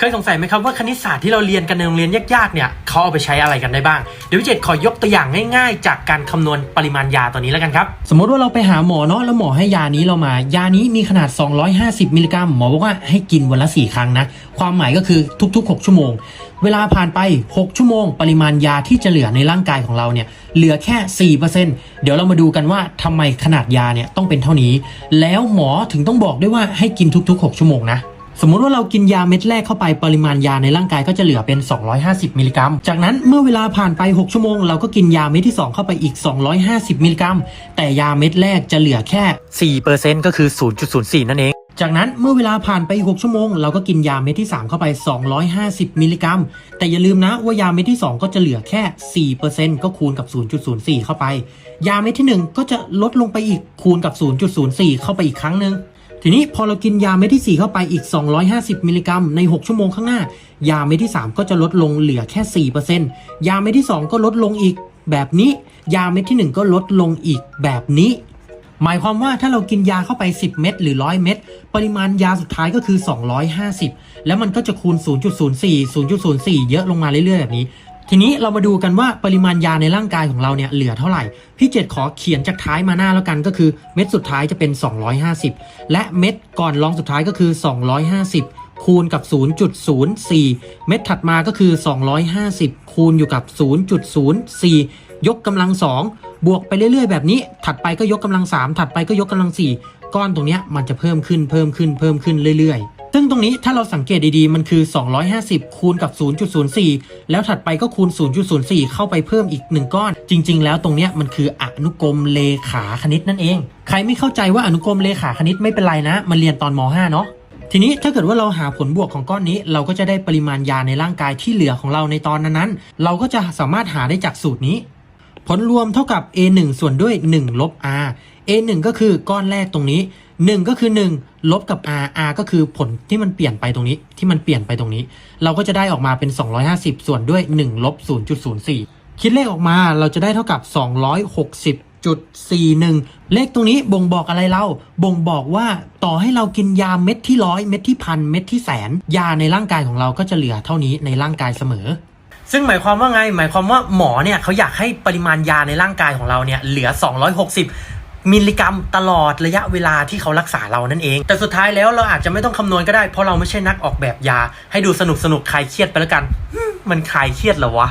เคยสงสัยไหมครับว่าคณิตศาสตร์ที่เราเรียนกันในโรงเรียนยากๆเนี่ยเขาเอาไปใช้อะไรกันได้บ้าง เดี๋ยวพี่เจตขอยกตัวอย่างง่ายๆ จากการคำนวณปริมาณยาตัวนี้แล้วกันครับ สมมติว่าเราไปหาหมอเนาะแล้วหมอให้ยานี้เรามา ยานี้มีขนาด 250 มิลลิกรัม หมอบอกว่าให้กินวันละ 4 ครั้งนะ ความหมายก็คือทุกๆ 6 ชั่วโมง เวลาผ่านไป 6 ชั่วโมง ปริมาณยาที่จะเหลือในร่างกายของเราเนี่ยเหลือแค่ 4%เดี๋ยวเรามาดูกันว่าทำไมขนาดยาเนี่ยต้องเป็นเท่านี้ แล้วหมอถึงต้องบอกด้วยว่าให้กินทุก ๆ 6 ชั่วโมงนะ สมมุติว่าเรากินยาเม็ดแรกเข้าไปปริมาณยาในร่างกายก็จะเหลือเป็น 250 มิลลิกรัม จากนั้นเมื่อเวลาผ่านไป 6 ชั่วโมง เราก็กินยาเม็ดที่ 2 เข้าไปอีก 250 มิลลิกรัม แต่ยาเม็ดแรกจะเหลือแค่ 4%ก็คือ 0.04 นั่นเองจากนั้นเมื่อเวลาผ่านไปอีก6ชั่วโมง เราก็กินยาเม็ดที่ 3 เข้าไป 250 มิลลิกรัม แต่อย่าลืมนะว่ายาเม็ดที่ 2 ก็จะเหลือแค่ 4%ก็คูณกับ 0.04 เข้าไป ยาเม็ดที่ 1 ก็จะลดลงไปอีกคูณกับ 0.04 เข้าไปอีกครั้งหนึ่ง ทีนี้พอเรากินยาเม็ดที่ 4 เข้าไปอีก 250 มิลลิกรัมใน 6 ชั่วโมงข้างหน้า ยาเม็ดที่ 3 ก็จะลดลงเหลือแค่ 4%ยาเม็ดที่ 2 ก็ลดลงอีกแบบนี้ ยาเม็ดที่ 1 ก็ลดลงอีกแบบนี้ หมายความว่าถ้าเรากินยาเข้าไป 10 เม็ดหรือ 100 เม็ดปริมาณยาสุดท้ายก็คือ 250 แล้วมันก็จะคูณ 0.04 0.04 เยอะลงมาเรื่อยๆแบบนี้ ทีนี้เรามาดูกันว่าปริมาณยาในร่างกายของเราเนี่ยเหลือเท่าไหร่ พี่เจตขอเขียนจากท้ายมาหน้าแล้วกันก็คือเม็ดสุดท้ายจะเป็น 250 และเม็ดก่อนรองสุดท้ายก็คือ 250 คูณกับ 0.04 เม็ดถัดมาก็คือ 250 คูณอยู่กับ 0.04 ยกกำลัง 2 บวกไปเรื่อยๆ แบบนี้ ถัดไปก็ยกกำลัง 3 ถัดไปก็ยกกำลัง 4 ก้อนตรงนี้มันจะเพิ่มขึ้นเพิ่มขึ้นเพิ่มขึ้นเรื่อยๆซึ่งตรงนี้ถ้าเราสังเกตดีๆ มันคือ 250 คูณกับ 0.04 แล้วถัดไปก็คูณ 0.04 เข้าไปเพิ่มอีก 1 ก้อน จริง ๆ แล้วตรงนี้มันคืออนุกรมเลขาคณิตนั่นเอง ใครไม่เข้าใจว่าอนุกรมเลขาคณิตไม่เป็นไรนะ มันเรียนตอนม .5 เนาะทีนี้ถ้าเกิดว่าเราหาผลบวกของก้อนนี้ เราก็จะได้ปริมาณยาในร่างกายที่เหลือของเราในตอนนั้นๆ เราก็จะสามารถหาได้จากสูตรนี้ ผลรวมเท่ากับ a 1ส่วนด้วย 1 ลบ r a 1ก็คือก้อนแรกตรงนี้ 1 ก็คือ 1 ลบกับ r r ก็คือผลที่มันเปลี่ยนไปตรงนี้ที่มันเปลี่ยนไปตรงนี้ เราก็จะได้ออกมาเป็น 250 ส่วนด้วย 1 ลบ 0.04 คิดเลขออกมาเราจะได้เท่ากับ 260.41เลขตรงนี้บ่งบอกอะไรเรา บ่งบอกว่าต่อให้เรากินยาเม็ดที่ร้อยเม็ดที่พันเม็ดที่แสน ยาในร่างกายของเราก็จะเหลือเท่านี้ในร่างกายเสมอ ซึ่งหมายความว่าไง หมายความว่าหมอเนี่ยเขาอยากให้ปริมาณยาในร่างกายของเราเนี่ยเหลือ 260 มิลลิกรัมตลอดระยะเวลาที่เขารักษาเรานั่นเอง แต่สุดท้ายแล้วเราอาจจะไม่ต้องคำนวณก็ได้ เพราะเราไม่ใช่นักออกแบบยา ให้ดูสนุกสนุกคลายเครียดไปแล้วกัน มันคลายเครียดเหรอวะ